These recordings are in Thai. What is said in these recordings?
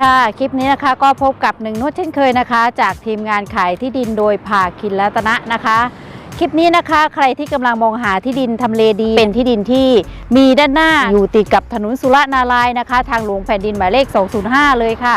ค่ะ คลิปนี้นะคะก็พบกับหนึ่งนุชเช่นเคยนะคะ จากทีมงานขายที่ดินโดยภาคินรัตนะนะคะ คลิปนี้นะคะใครที่กำลังมองหาที่ดินทำเลดี เป็นที่ดินที่มีด้านหน้าอยู่ติดกับถนนสุรนารายนะคะ ทางหลวงแผ่นดินหมายเลข 205 เลยค่ะ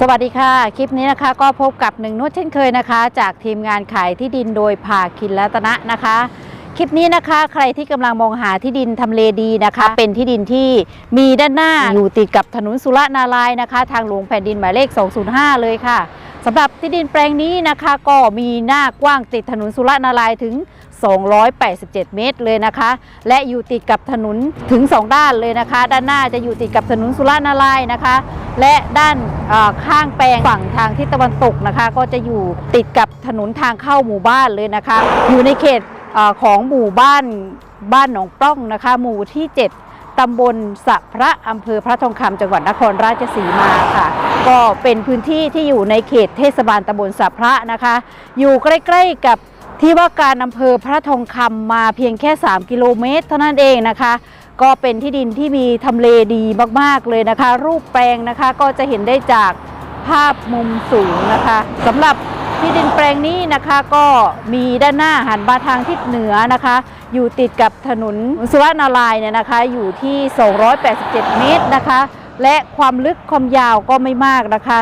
สวัสดีค่ะ คลิปนี้นะคะก็พบกับหนึ่งนุชเช่นเคยนะคะ จากทีมงานขายที่ดินโดยภาคินรัตนะนะคะ คลิปนี้นะคะ ใครที่กำลังมองหาที่ดินทำเลดีนะคะ เป็นที่ดินที่มีด้านหน้าอยู่ติดกับถนนสุรนารายณ์นะคะ ทางหลวงแผ่นดินหมายเลข 205 เลยค่ะ สำหรับที่ดินแปลงนี้นะคะก็มีหน้ากว้างติดถนนสุรนารายถึง 287 เมตรเลยนะคะ และอยู่ติดกับถนนถึง 2 ด้านเลยนะคะ ด้านหน้าจะอยู่ติดกับถนนสุรนารายนะคะ และด้านข้างแปลงฝั่งทางทิศตะวันตกนะคะ ก็จะอยู่ติดกับถนนทางเข้าหมู่บ้านเลยนะคะ อยู่ในเขตอของหมู่บ้านบ้านหนองปล้องนะคะ หมู่ที่ 7 ตำบลสะพระอำเภอพระทองคำจังหวัดนครราชสีมาค่ะ ก็เป็นพื้นที่ที่อยู่ในเขตเทศบาลตำบลสะพระนะคะ อยู่ใกล้ๆกับที่ว่าการอำเภอพระทองคำมาเพียงแค่ 3 กิโลเมตร เท่านั้นเองนะคะ ก็เป็นที่ดินที่มีทำเลดีมากๆเลยนะคะ รูปแปลงนะคะก็จะเห็นได้จากภาพมุมสูงนะคะสำหรับ ที่ดินแปลงนี้นะคะก็มีด้านหน้าหันมาทางทิศเหนือนะคะ อยู่ติดกับถนนสุรนารายเนี่ยนะคะ อยู่ที่ 287 เมตรนะคะ และความลึกความยาวก็ไม่มากนะคะ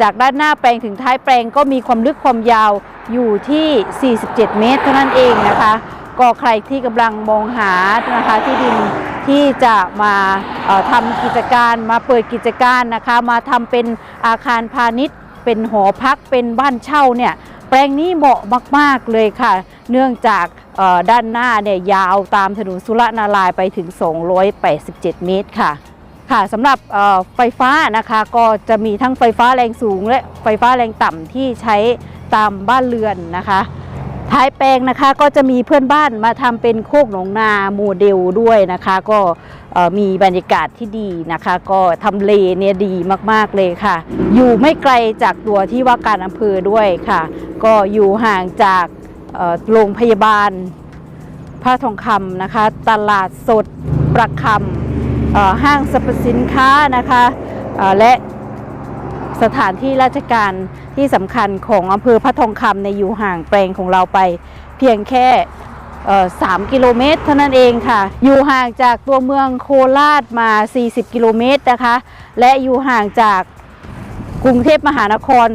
จากด้านหน้าแปลงถึงท้ายแปลงก็มีความลึกความยาวอยู่ที่ 47 เมตร เท่านั้นเองนะคะ ก็ใครที่กำลังมองหานะคะที่ดินที่จะมาทำกิจการมาเปิดกิจการนะคะ มาทำเป็นอาคารพาณิชย์ เป็นหอพักเป็นบ้านเช่าเนี่ยแปลงนี้เหมาะมาก ๆ เลยค่ะ เนื่องจากด้านหน้าเนี่ยยาวตามถนนสุรนารายไปถึง 287 เมตรค่ะ ค่ะสำหรับไฟฟ้านะคะก็จะมีทั้งไฟฟ้าแรงสูงและไฟฟ้าแรงต่ำที่ใช้ตามบ้านเรือนนะคะ ท้ายแปลงนะคะก็จะมีเพื่อนบ้านมาทำเป็นโคกหนองนาโมเดลด้วยนะคะ ก็มีบรรยากาศที่ดีนะคะ ก็ทำเลเนี่ยดีมากๆเลยค่ะ อยู่ไม่ไกลจากตัวที่ว่าการอำเภอด้วยค่ะ ก็อยู่ห่างจากโรงพยาบาลพระทองคำนะคะ ตลาดสดประคำห้างสรรพสินค้านะคะและ สถานที่ราชการที่สำคัญของอำเภอพระทองคำในอยู่ห่างแปลงของเราไป เพียงแค่3กิโลเมตรเท่านั้นเองค่ะ อยู่ห่างจากตัวเมืองโคราชมา 40 กิโลเมตรนะคะ และอยู่ห่างจากกรุงเทพมหานคร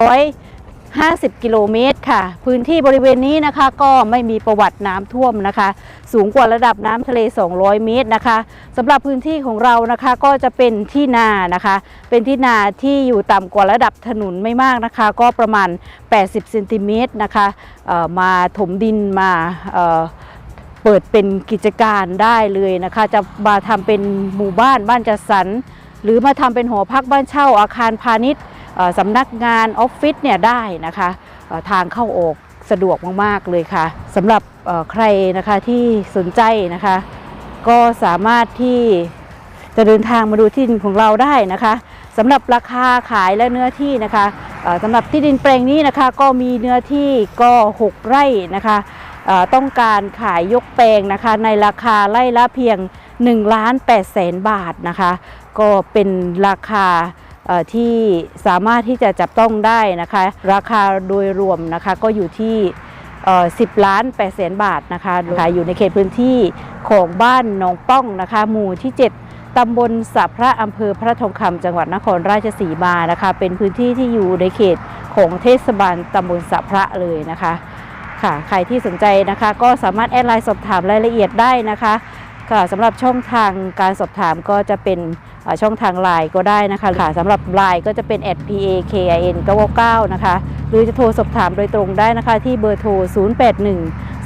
200 50 กิโลเมตรค่ะ พื้นที่บริเวณนี้นะคะ ก็ไม่มีประวัติน้ำท่วมนะคะ สูงกว่าระดับน้ำทะเล 200 เมตรนะคะสำหรับพื้นที่ของเรานะคะก็จะเป็นที่นานะคะ เป็นที่นาที่อยู่ต่ำกว่าระดับถนนไม่มากนะคะ ก็ประมาณ 80เซนติเมตรนะคะเอ่อมาถมดินมาเเปิดเป็นกิจการได้เลยนะคะ จะมาทำเป็นหมู่บ้านบ้านจัดสรรหรือมาทำเป็นหอพักบ้านเช่าอาคารพาณิชย์ สำนักงานออฟฟิศเนี่ยได้นะคะทางเข้าออกสะดวกมากๆเลยค่ะสำหรับใครนะคะที่สนใจนะคะ ก็สามารถที่จะเดินทางมาดูที่ดินของเราได้นะคะสำหรับราคาขายและเนื้อที่นะคะสำหรับที่ดินแปลงนี้นะคะ ก็มีเนื้อที่ก็ 6 ไร่นะคะต้องการขายยกแปลงนะคะ ในราคาไร่ละเพียง1ล้าน8แสนบาทนะคะ ก็เป็นราคา ที่สามารถที่จะจับต้องได้นะคะ ราคาโดยรวมนะคะก็อยู่ที่ 10 ล้าน8แสนบาทนะคะขายอยู่ในเขตพื้นที่ของบ้านหนองป้องนะคะหมู่ที่ 7ตำบลสัพพระอำเภอพระทองคำจังหวัดนครราชสีมานะคะ เป็นพื้นที่ที่อยู่ในเขตของเทศบาลตำบลสัพพระเลยนะคะค่ะใครที่สนใจนะคะ ก็สามารถแอดไลน์สอบถามรายละเอียดได้นะคะ ค่ะสำหรับช่องทางการสอบถามก็จะเป็นช่องทางไลน์ก็ได้นะคะค่ะสำหรับไลน์ก็จะเป็น p a k i n 999นะคะ หรือจะโทรสอบถามโดยตรงได้นะคะ ที่เบอร์โทร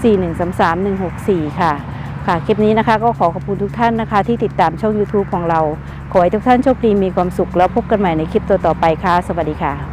0814133164 ค่ะ ค่ะ คลิปนี้นะคะก็ขอขอบคุณทุกท่านนะคะ ที่ติดตามช่อง YouTube ของเรา ขอให้ทุกท่านโชคดีมีความสุขแล้วพบกันใหม่ในคลิปตัวต่อไปค่ะ สวัสดีค่ะ